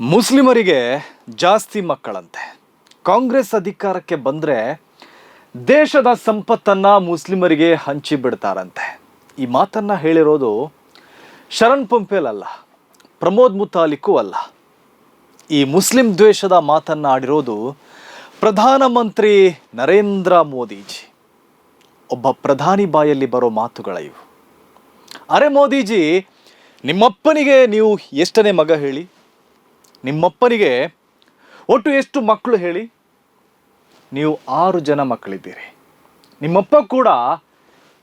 ಮುಸ್ಲಿಮರಿಗೆ ಜಾಸ್ತಿ ಮಕ್ಕಳಂತೆ. ಕಾಂಗ್ರೆಸ್ ಅಧಿಕಾರಕ್ಕೆ ಬಂದರೆ ದೇಶದ ಸಂಪತ್ತನ್ನು ಮುಸ್ಲಿಮರಿಗೆ ಹಂಚಿ ಬಿಡ್ತಾರಂತೆ. ಈ ಮಾತನ್ನು ಹೇಳಿರೋದು ಶರಣ್ ಪಂಪೇಲ್ ಅಲ್ಲ, ಪ್ರಮೋದ್ ಮುತಾಲಿಕ್ಕೂ ಅಲ್ಲ. ಈ ಮುಸ್ಲಿಂ ದ್ವೇಷದ ಮಾತನ್ನು ಆಡಿರೋದು ಪ್ರಧಾನಮಂತ್ರಿ ನರೇಂದ್ರ ಮೋದಿಜಿ. ಒಬ್ಬ ಪ್ರಧಾನಿ ಬಾಯಲ್ಲಿ ಬರೋ ಮಾತುಗಳ ಇವು. ಅರೆ ಮೋದಿಜಿ, ನಿಮ್ಮಪ್ಪನಿಗೆ ನೀವು ಎಷ್ಟನೇ ಮಗ ಹೇಳಿ? ನಿಮ್ಮಪ್ಪನಿಗೆ ಒಟ್ಟು ಎಷ್ಟು ಮಕ್ಕಳು ಹೇಳಿ? ನೀವು ಆರು ಜನ ಮಕ್ಕಳಿದ್ದೀರಿ. ನಿಮ್ಮಪ್ಪ ಕೂಡ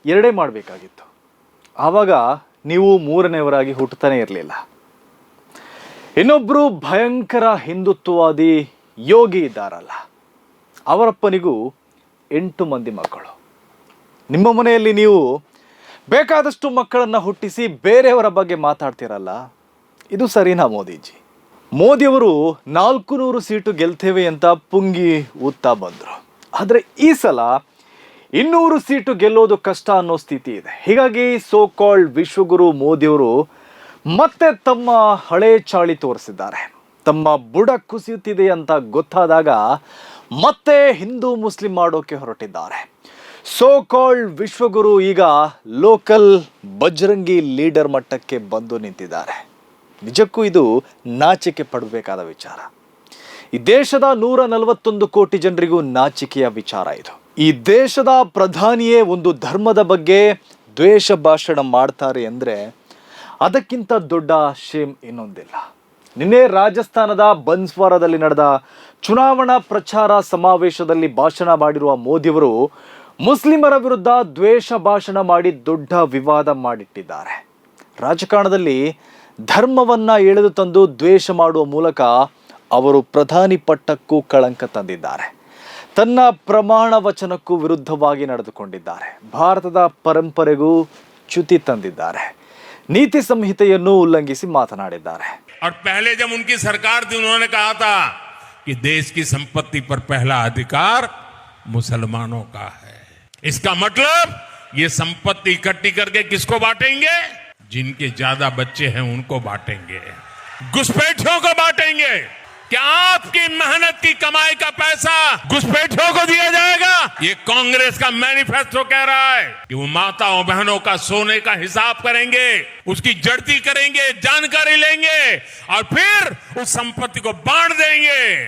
ಎರಡೇ ಮಾಡಬೇಕಾಗಿತ್ತು. ಆವಾಗ ನೀವು ಮೂರನೆಯವರಾಗಿ ಹುಟ್ಟುತ್ತಾನೆ ಇರಲಿಲ್ಲ. ಇನ್ನೊಬ್ಬರು ಭಯಂಕರ ಹಿಂದುತ್ವವಾದಿ ಯೋಗಿ ಇದ್ದಾರಲ್ಲ. ಅವರಪ್ಪನಿಗೂ ಎಂಟು ಮಂದಿ ಮಕ್ಕಳು. ನಿಮ್ಮ ಮನೆಯಲ್ಲಿ ನೀವು ಬೇಕಾದಷ್ಟು ಮಕ್ಕಳನ್ನು ಹುಟ್ಟಿಸಿ ಬೇರೆಯವರ ಬಗ್ಗೆ ಮಾತಾಡ್ತಿರಲ್ಲ? ಇದು ಸರಿನಾ ಮೋದಿಜಿ? ಮೋದಿಯವರು ನಾಲ್ಕು ನೂರು ಸೀಟು ಗೆಲ್ತೇವೆ ಅಂತ ಪುಂಗಿ ಊದ್ತಾ ಬಂದರು. ಆದರೆ ಈ ಸಲ ಇನ್ನೂರು ಸೀಟು ಗೆಲ್ಲೋದು ಕಷ್ಟ ಅನ್ನೋ ಸ್ಥಿತಿ ಇದೆ. ಹೀಗಾಗಿ ಸೋ ಕಾಲ್ಡ್ ವಿಶ್ವಗುರು ಮೋದಿಯವರು ಮತ್ತೆ ತಮ್ಮ ಹಳೆ ಚಾಳಿ ತೋರಿಸಿದ್ದಾರೆ. ತಮ್ಮ ಬುಡ ಕುಸಿಯುತ್ತಿದೆ ಅಂತ ಗೊತ್ತಾದಾಗ ಮತ್ತೆ ಹಿಂದೂ ಮುಸ್ಲಿಂ ಮಾಡೋಕೆ ಹೊರಟಿದ್ದಾರೆ. ಸೋ ಕಾಲ್ಡ್ ವಿಶ್ವಗುರು ಈಗ ಲೋಕಲ್ ಬಜರಂಗಿ ಲೀಡರ್ ಮಟ್ಟಕ್ಕೆ ಬಂದು ನಿಂತಿದ್ದಾರೆ. ನಿಜಕ್ಕೂ ಇದು ನಾಚಿಕೆ ಪಡಬೇಕಾದ ವಿಚಾರ. ಈ ದೇಶದ ನೂರ ನಲವತ್ತೊಂದು ಕೋಟಿ ಜನರಿಗೂ ನಾಚಿಕೆಯ ವಿಚಾರ ಇದು. ಈ ದೇಶದ ಪ್ರಧಾನಿಯೇ ಒಂದು ಧರ್ಮದ ಬಗ್ಗೆ ದ್ವೇಷ ಭಾಷಣ ಮಾಡ್ತಾರೆ ಅಂದರೆ ಅದಕ್ಕಿಂತ ದೊಡ್ಡ ಶೇಮ್ ಇನ್ನೊಂದಿಲ್ಲ. ನಿನ್ನೆ ರಾಜಸ್ಥಾನದ ಬನ್ಸ್ವಾರದಲ್ಲಿ ನಡೆದ ಚುನಾವಣಾ ಪ್ರಚಾರ ಸಮಾವೇಶದಲ್ಲಿ ಭಾಷಣ ಮಾಡಿರುವ ಮೋದಿಯವರು ಮುಸ್ಲಿಮರ ವಿರುದ್ಧ ದ್ವೇಷ ಭಾಷಣ ಮಾಡಿ ದೊಡ್ಡ ವಿವಾದ ಮಾಡಿಟ್ಟಿದ್ದಾರೆ. ರಾಜಕಾರಣದಲ್ಲಿ ಧರ್ಮವನ್ನ ಎಳೆದು ತಂದು ದ್ವೇಷ ಮಾಡುವ ಮೂಲಕ ಅವರು ಪ್ರಧಾನಿ ಪಟ್ಟಕ್ಕೂ ಕಳಂಕ ತಂದಿದ್ದಾರೆ ತನ್ನ ಪ್ರಮಾಣ ವಚನಕ್ಕೂ ವಿರುದ್ಧವಾಗಿ ನಡೆದುಕೊಂಡಿದ್ದಾರೆ ಭಾರತದ ಪರಂಪರೆಗೂ ಚ್ಯುತಿ ತಂದಿದ್ದಾರೆ ನೀತಿ ಸಂಹಿತೆಯನ್ನು ಉಲ್ಲಂಘಿಸಿ ಮಾತನಾಡಿದ್ದಾರೆ और पहले जब उनकी सरकार थी उन्होंने कहा था कि देश की संपत्ति पर पहला अधिकार मुसलमानों का है इसका मतलब ये संपत्ति इकट्ठी करके किसको बांटेंगे जिनके ज़्यादा बच्चे हैं उनको बांटेंगे। घुसपैठियों को बांटेंगे। क्या आपकी मेहनत की कमाई का पैसा घुसपैठियों को दिया जाएगा? ये कांग्रेस का मैनिफेस्टो कह रहा है कि वो माताओं बहनों का सोने का हिसाब करेंगे, उसकी जड़ती करेंगे, जानकारी लेंगे और फिर उस संपत्ति को बांट देंगे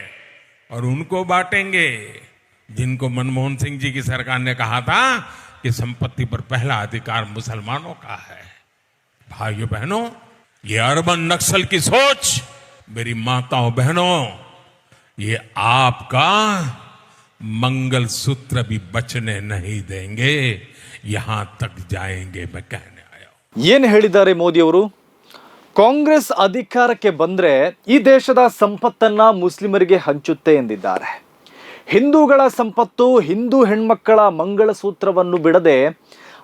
और उनको बांटेंगे। जिनको मनमोहन सिंह जी की सरकार ने कहा था कि संपत्ति पर पहला अधिकार मुसलमानों का है। भाइयों बहनों ये अर्बन नक्सल की सोच मेरी माताओं बहनों ये आपका मंगल सूत्र भी बचने नहीं देंगे यहां तक जाएंगे मैं कहने आया हूं ಏನು ಹೇಳಿದ್ದಾರೆ ಮೋದಿಯವರು ಕಾಂಗ್ರೆಸ್ ಅಧಿಕಾರಕ್ಕೆ ಬಂದರೆ ಈ ದೇಶದ ಸಂಪತ್ತನ್ನ ಮುಸ್ಲಿಮರಿಗೆ ಹಂಚುತ್ತೆ ಎಂದಿದ್ದಾರೆ ಹಿಂದೂಗಳ ಸಂಪತ್ತು ಹಿಂದೂ ಹೆಣ್ಮಕ್ಕಳ ಮಂಗಳಸೂತ್ರವನ್ನು ಬಿಡದೆ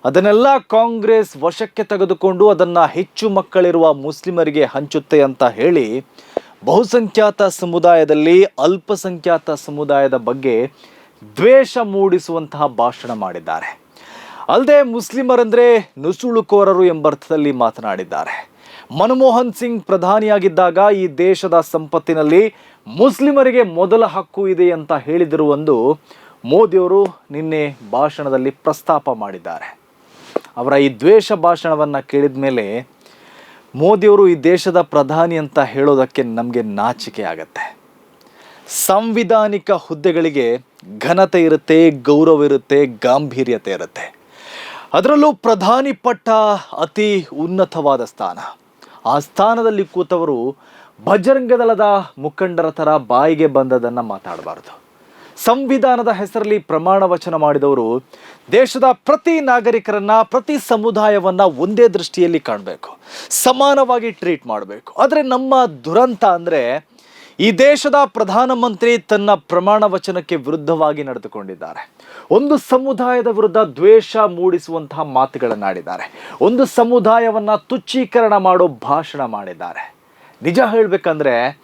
ಅದನ್ನೆಲ್ಲ ಕಾಂಗ್ರೆಸ್ ವಶಕ್ಕೆ ತೆಗೆದುಕೊಂಡು ಅದನ್ನು ಹೆಚ್ಚು ಮಕ್ಕಳಿರುವ ಮುಸ್ಲಿಮರಿಗೆ ಹಂಚುತ್ತೆ ಅಂತ ಹೇಳಿ ಬಹುಸಂಖ್ಯಾತ ಸಮುದಾಯದಲ್ಲಿ ಅಲ್ಪಸಂಖ್ಯಾತ ಸಮುದಾಯದ ಬಗ್ಗೆ ದ್ವೇಷ ಮೂಡಿಸುವಂತಹ ಭಾಷಣ ಮಾಡಿದ್ದಾರೆ. ಅಲ್ಲದೆ ಮುಸ್ಲಿಮರಂದ್ರೆ ನುಸುಳುಕೋರರು ಎಂಬರ್ಥದಲ್ಲಿ ಮಾತನಾಡಿದ್ದಾರೆ. ಮನಮೋಹನ್ ಸಿಂಗ್ ಪ್ರಧಾನಿಯಾಗಿದ್ದಾಗ ಈ ದೇಶದ ಸಂಪತ್ತಿನಲ್ಲಿ ಮುಸ್ಲಿಮರಿಗೆ ಮೊದಲ ಹಕ್ಕು ಇದೆ ಅಂತ ಹೇಳಿದಿರುವೊಂದು ಮೋದಿಯವರು ನಿನ್ನೆ ಭಾಷಣದಲ್ಲಿ ಪ್ರಸ್ತಾಪ ಮಾಡಿದ್ದಾರೆ. ಅವರ ಈ ದ್ವೇಷ ಭಾಷಣವನ್ನು ಕೇಳಿದ ಮೇಲೆ ಮೋದಿಯವರು ಈ ದೇಶದ ಪ್ರಧಾನಿ ಅಂತ ಹೇಳೋದಕ್ಕೆ ನಮಗೆ ನಾಚಿಕೆ ಆಗತ್ತೆ. ಸಾಂವಿಧಾನಿಕ ಹುದ್ದೆಗಳಿಗೆ ಘನತೆ ಇರುತ್ತೆ, ಗೌರವ ಇರುತ್ತೆ, ಗಾಂಭೀರ್ಯತೆ ಇರುತ್ತೆ. ಅದರಲ್ಲೂ ಪ್ರಧಾನಿ ಪಟ್ಟ ಅತಿ ಉನ್ನತವಾದ ಸ್ಥಾನ. ಆ ಸ್ಥಾನದಲ್ಲಿ ಕೂತವರು ಬಜರಂಗದಳದ ಮುಖಂಡರ ಥರ ಬಾಯಿಗೆ ಬಂದದನ್ನು ಮಾತಾಡಬಾರ್ದು. ಸಂವಿಧಾನದ ಹೆಸರಲ್ಲಿ ಪ್ರಮಾಣ ವಚನ ಮಾಡಿದವರು ದೇಶದ ಪ್ರತಿ ನಾಗರಿಕರನ್ನ, ಪ್ರತಿ ಸಮುದಾಯವನ್ನ ಒಂದೇ ದೃಷ್ಟಿಯಲ್ಲಿ ಕಾಣಬೇಕು. ಸಮಾನವಾಗಿ ಟ್ರೀಟ್ ಮಾಡಬೇಕು. ಆದರೆ ನಮ್ಮ ದುರಂತ ಅಂದರೆ ಈ ದೇಶದ ಪ್ರಧಾನಮಂತ್ರಿ ತನ್ನ ಪ್ರಮಾಣ ವಚನಕ್ಕೆ ವಿರುದ್ಧವಾಗಿ ನಡೆದುಕೊಂಡಿದ್ದಾರೆ. ಒಂದು ಸಮುದಾಯದ ವಿರುದ್ಧ ದ್ವೇಷ ಮೂಡಿಸುವಂತಹ ಮಾತುಗಳನ್ನಾಡಿದ್ದಾರೆ. ಒಂದು ಸಮುದಾಯವನ್ನ ತುಚ್ಛೀಕರಣ ಮಾಡೋ ಭಾಷಣ ಮಾಡಿದ್ದಾರೆ. ನಿಜ ಹೇಳಬೇಕಂದ್ರೆ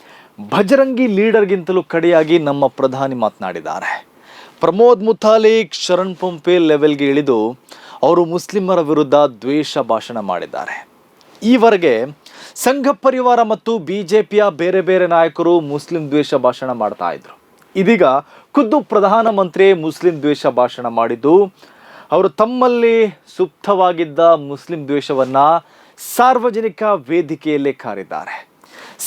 ಭಜರಂಗಿ ಲೀಡರ್ಗಿಂತಲೂ ಕಡೆಯಾಗಿ ನಮ್ಮ ಪ್ರಧಾನಿ ಮಾತನಾಡಿದ್ದಾರೆ. ಪ್ರಮೋದ್ ಮುತಾಲಿಕ್ ಶರಣ್ ಪಂಪೆ ಲೆವೆಲ್ಗೆ ಇಳಿದು ಅವರು ಮುಸ್ಲಿಮರ ವಿರುದ್ಧ ದ್ವೇಷ ಭಾಷಣ ಮಾಡಿದ್ದಾರೆ. ಈವರೆಗೆ ಸಂಘ ಪರಿವಾರ ಮತ್ತು ಬಿ ಜೆ ಪಿಯ ಬೇರೆ ಬೇರೆ ನಾಯಕರು ಮುಸ್ಲಿಂ ದ್ವೇಷ ಭಾಷಣ ಮಾಡ್ತಾ ಇದ್ರು. ಇದೀಗ ಖುದ್ದು ಪ್ರಧಾನಮಂತ್ರಿ ಮುಸ್ಲಿಂ ದ್ವೇಷ ಭಾಷಣ ಮಾಡಿದ್ದು, ಅವರು ತಮ್ಮಲ್ಲಿ ಸುಪ್ತವಾಗಿದ್ದ ಮುಸ್ಲಿಂ ದ್ವೇಷವನ್ನ ಸಾರ್ವಜನಿಕ ವೇದಿಕೆಯಲ್ಲೇ ಕಾರಿದ್ದಾರೆ.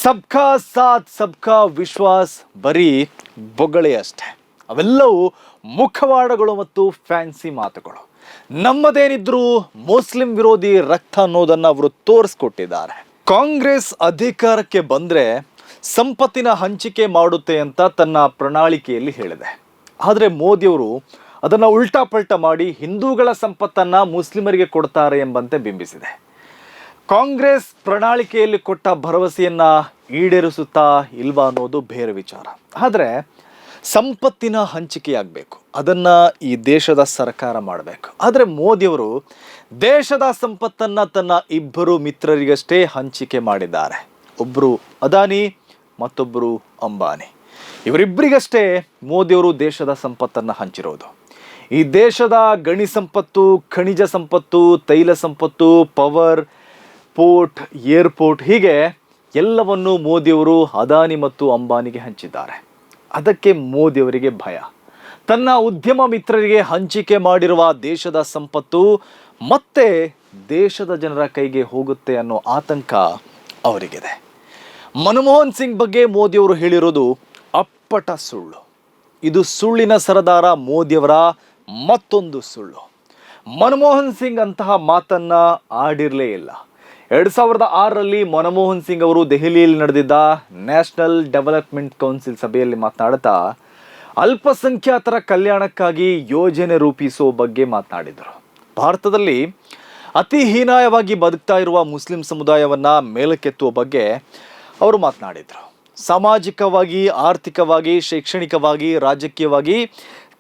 ಸಬ್ಕಾ ಸಾಥ್, ಸಬ್ಕಾ ವಿಶ್ವಾಸ್, ಬರೀ ಬೊಗಳೆ ಅಷ್ಟೇ. ಅವೆಲ್ಲವೂ ಮುಖವಾಡಗಳು ಮತ್ತು ಫ್ಯಾನ್ಸಿ ಮಾತುಗಳು. ನಮ್ಮದೇನಿದ್ರು ಮುಸ್ಲಿಂ ವಿರೋಧಿ ರಕ್ತ ಅನ್ನೋದನ್ನ ಅವರು ತೋರಿಸ್ಕೊಟ್ಟಿದ್ದಾರೆ. ಕಾಂಗ್ರೆಸ್ ಅಧಿಕಾರಕ್ಕೆ ಬಂದರೆ ಸಂಪತ್ತಿನ ಹಂಚಿಕೆ ಮಾಡುತ್ತೆ ಅಂತ ತನ್ನ ಪ್ರಣಾಳಿಕೆಯಲ್ಲಿ ಹೇಳಿದೆ. ಆದರೆ ಮೋದಿಯವರು ಅದನ್ನು ಉಲ್ಟಾ ಮಾಡಿ ಹಿಂದೂಗಳ ಸಂಪತ್ತನ್ನು ಮುಸ್ಲಿಮರಿಗೆ ಕೊಡ್ತಾರೆ ಎಂಬಂತೆ ಬಿಂಬಿಸಿದೆ. ಕಾಂಗ್ರೆಸ್ ಪ್ರಣಾಳಿಕೆಯಲ್ಲಿ ಕೊಟ್ಟ ಭರವಸೆಯನ್ನ ಈಡೇರಿಸುತ್ತಾ ಇಲ್ವಾ ಅನ್ನೋದು ಬೇರೆ ವಿಚಾರ. ಆದರೆ ಸಂಪತ್ತಿನ ಹಂಚಿಕೆಯಾಗಬೇಕು. ಅದನ್ನ ಈ ದೇಶದ ಸರ್ಕಾರ ಮಾಡಬೇಕು. ಆದರೆ ಮೋದಿಯವರು ದೇಶದ ಸಂಪತ್ತನ್ನ ತನ್ನ ಇಬ್ಬರು ಮಿತ್ರರಿಗಷ್ಟೇ ಹಂಚಿಕೆ ಮಾಡಿದ್ದಾರೆ. ಒಬ್ಬರು ಅದಾನಿ ಮತ್ತೊಬ್ಬರು ಅಂಬಾನಿ. ಇವರಿಬ್ಬರಿಗಷ್ಟೇ ಮೋದಿಯವರು ದೇಶದ ಸಂಪತ್ತನ್ನು ಹಂಚಿರೋದು. ಈ ದೇಶದ ಗಣಿ ಸಂಪತ್ತು, ಖನಿಜ ಸಂಪತ್ತು, ತೈಲ ಸಂಪತ್ತು, ಪವರ್ ಪೋರ್ಟ್, ಏರ್ಪೋರ್ಟ್ ಹೀಗೆ ಎಲ್ಲವನ್ನು ಮೋದಿಯವರು ಅದಾನಿ ಮತ್ತು ಅಂಬಾನಿಗೆ ಹಂಚಿದ್ದಾರೆ. ಅದಕ್ಕೆ ಮೋದಿಯವರಿಗೆ ಭಯ. ತನ್ನ ಉದ್ಯಮ ಮಿತ್ರರಿಗೆ ಹಂಚಿಕೆ ಮಾಡಿರುವ ದೇಶದ ಸಂಪತ್ತು ಮತ್ತೆ ದೇಶದ ಜನರ ಕೈಗೆ ಹೋಗುತ್ತೆ ಅನ್ನೋ ಆತಂಕ ಅವರಿಗಿದೆ. ಮನಮೋಹನ್ ಸಿಂಗ್ ಬಗ್ಗೆ ಮೋದಿಯವರು ಹೇಳಿರೋದು ಅಪ್ಪಟ ಸುಳ್ಳು. ಇದು ಸುಳ್ಳಿನ ಸರದಾರ ಮೋದಿಯವರ ಮತ್ತೊಂದು ಸುಳ್ಳು. ಮನಮೋಹನ್ ಸಿಂಗ್ ಅಂತಹ ಮಾತನ್ನ ಆಡಿರಲೇ ಇಲ್ಲ. ಎರಡ್ ಸಾವಿರದ ಆರರಲ್ಲಿ ಮನಮೋಹನ್ ಸಿಂಗ್ ಅವರು ದೆಹಲಿಯಲ್ಲಿ ನಡೆದಿದ್ದ ನ್ಯಾಷನಲ್ ಡೆವಲಪ್ಮೆಂಟ್ ಕೌನ್ಸಿಲ್ ಸಭೆಯಲ್ಲಿ ಮಾತನಾಡುತ್ತಾ, ಅಲ್ಪಸಂಖ್ಯಾತರ ಕಲ್ಯಾಣಕ್ಕಾಗಿ ಯೋಜನೆ ರೂಪಿಸುವ ಬಗ್ಗೆ ಮಾತನಾಡಿದರು. ಭಾರತದಲ್ಲಿ ಅತಿ ಹೀನಾಯವಾಗಿ ಬದುಕ್ತಾ ಇರುವ ಮುಸ್ಲಿಂ ಸಮುದಾಯವನ್ನು ಮೇಲಕ್ಕೆತ್ತುವ ಬಗ್ಗೆ ಅವರು ಮಾತನಾಡಿದರು. ಸಾಮಾಜಿಕವಾಗಿ, ಆರ್ಥಿಕವಾಗಿ, ಶೈಕ್ಷಣಿಕವಾಗಿ, ರಾಜಕೀಯವಾಗಿ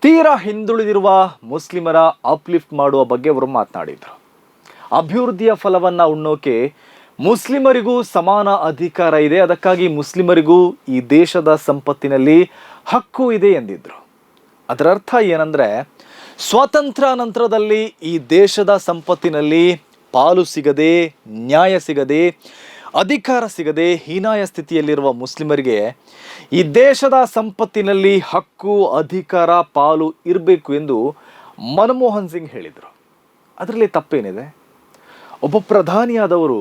ತೀರಾ ಹಿಂದುಳಿದಿರುವ ಮುಸ್ಲಿಮರ ಅಪ್ಲಿಫ್ಟ್ ಮಾಡುವ ಬಗ್ಗೆ ಅವರು ಮಾತನಾಡಿದರು. ಅಭಿವೃದ್ಧಿಯ ಫಲವನ್ನ ಉಣ್ಣೋಕೆ ಮುಸ್ಲಿಮರಿಗೂ ಸಮಾನ ಅಧಿಕಾರ ಇದೆ. ಅದಕ್ಕಾಗಿ ಮುಸ್ಲಿಮರಿಗೂ ಈ ದೇಶದ ಸಂಪತ್ತಿನಲ್ಲಿ ಹಕ್ಕು ಇದೆ ಎಂದಿದ್ರು. ಅದರ ಅರ್ಥ ಏನಂದ್ರೆ ಸ್ವಾತಂತ್ರ್ಯ ನಂತರದಲ್ಲಿ ಈ ದೇಶದ ಸಂಪತ್ತಿನಲ್ಲಿ ಪಾಲು ಸಿಗದೆ, ನ್ಯಾಯ ಸಿಗದೆ, ಅಧಿಕಾರ ಸಿಗದೆ, ಹೀನಾಯ ಸ್ಥಿತಿಯಲ್ಲಿರುವ ಮುಸ್ಲಿಮರಿಗೆ ಈ ದೇಶದ ಸಂಪತ್ತಿನಲ್ಲಿ ಹಕ್ಕು, ಅಧಿಕಾರ, ಪಾಲು ಇರಬೇಕು ಎಂದು ಮನಮೋಹನ್ ಸಿಂಗ್ ಹೇಳಿದರು. ಅದರಲ್ಲಿ ತಪ್ಪೇನಿದೆ? ಒಬ್ಬ ಪ್ರಧಾನಿಯಾದವರು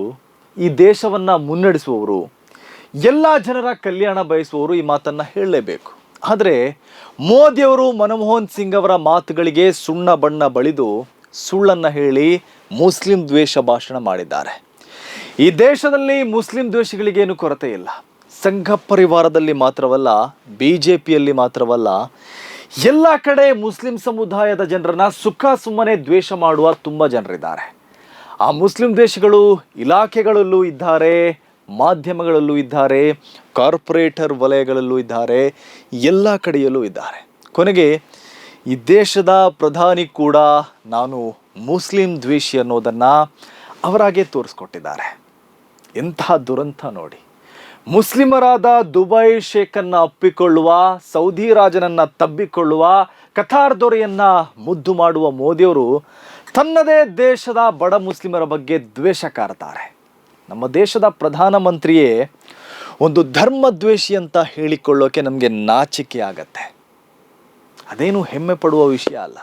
ಈ ದೇಶವನ್ನ ಮುನ್ನಡೆಸುವವರು, ಎಲ್ಲ ಜನರ ಕಲ್ಯಾಣ ಬಯಸುವವರು ಈ ಮಾತನ್ನ ಹೇಳಲೇಬೇಕು. ಆದರೆ ಮೋದಿಯವರು ಮನಮೋಹನ್ ಸಿಂಗ್ ಅವರ ಮಾತುಗಳಿಗೆ ಸುಣ್ಣ ಬಣ್ಣ ಬಳಿದು ಸುಳ್ಳನ್ನು ಹೇಳಿ ಮುಸ್ಲಿಂ ದ್ವೇಷ ಭಾಷಣ ಮಾಡಿದ್ದಾರೆ. ಈ ದೇಶದಲ್ಲಿ ಮುಸ್ಲಿಂ ದ್ವೇಷಗಳಿಗೇನು ಕೊರತೆ ಇಲ್ಲ. ಸಂಘ ಪರಿವಾರದಲ್ಲಿ ಮಾತ್ರವಲ್ಲ ಬಿ ಜೆ ಪಿಯಲ್ಲಿ ಮಾತ್ರವಲ್ಲ, ಎಲ್ಲ ಕಡೆ ಮುಸ್ಲಿಂ ಸಮುದಾಯದ ಜನರನ್ನ ಸುಖ ಸುಮ್ಮನೆ ದ್ವೇಷ ಮಾಡುವ ತುಂಬ ಜನರಿದ್ದಾರೆ. ಆ ಮುಸ್ಲಿಂ ದೇಶಗಳು ಇಲಾಖೆಗಳಲ್ಲೂ ಇದ್ದಾರೆ, ಮಾಧ್ಯಮಗಳಲ್ಲೂ ಇದ್ದಾರೆ, ಕಾರ್ಪೊರೇಟರ್ ವಲಯಗಳಲ್ಲೂ ಇದ್ದಾರೆ, ಎಲ್ಲ ಕಡೆಯಲ್ಲೂ ಇದ್ದಾರೆ. ಕೊನೆಗೆ ಈ ದೇಶದ ಪ್ರಧಾನಿ ಕೂಡ ನಾನು ಮುಸ್ಲಿಂ ದ್ವೇಷಿ ಅನ್ನೋದನ್ನು ಅವರಾಗೆ ತೋರಿಸ್ಕೊಟ್ಟಿದ್ದಾರೆ. ಎಂಥ ದುರಂತ ನೋಡಿ. ಮುಸ್ಲಿಮರಾದ ದುಬೈ ಶೇಖನ್ನ ಅಪ್ಪಿಕೊಳ್ಳುವ, ಸೌದಿ ರಾಜನನ್ನು ತಬ್ಬಿಕೊಳ್ಳುವ ಕಥಾರ್ ದೊರೆಯನ್ನು ಮುದ್ದು ಮಾಡುವ ಮೋದಿಯವರು ತನ್ನದೇ ದೇಶದ ಬಡ ಮುಸ್ಲಿಮರ ಬಗ್ಗೆ ದ್ವೇಷ ಕಾರತಾರೆ. ನಮ್ಮ ದೇಶದ ಪ್ರಧಾನಮಂತ್ರಿಯೇ ಒಂದು ಧರ್ಮ ದ್ವೇಷಿ ಅಂತ ಹೇಳಿಕೊಳ್ಳೋಕೆ ನಮಗೆ ನಾಚಿಕೆ ಆಗತ್ತೆ. ಅದೇನು ಹೆಮ್ಮೆ ಪಡುವ ವಿಷಯ ಅಲ್ಲ.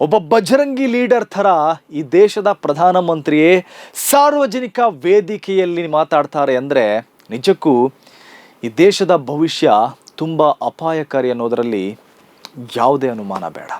ಒಬ್ಬ ಬಜರಂಗಿ ಲೀಡರ್ ಥರ ಈ ದೇಶದ ಪ್ರಧಾನಮಂತ್ರಿಯೇ ಸಾರ್ವಜನಿಕ ವೇದಿಕೆಯಲ್ಲಿ ಮಾತಾಡ್ತಾರೆ ಅಂದರೆ ನಿಜಕ್ಕೂ ಈ ದೇಶದ ಭವಿಷ್ಯ ತುಂಬ ಅಪಾಯಕಾರಿ ಅನ್ನೋದರಲ್ಲಿ ಯಾವುದೇ ಅನುಮಾನ ಬೇಡ.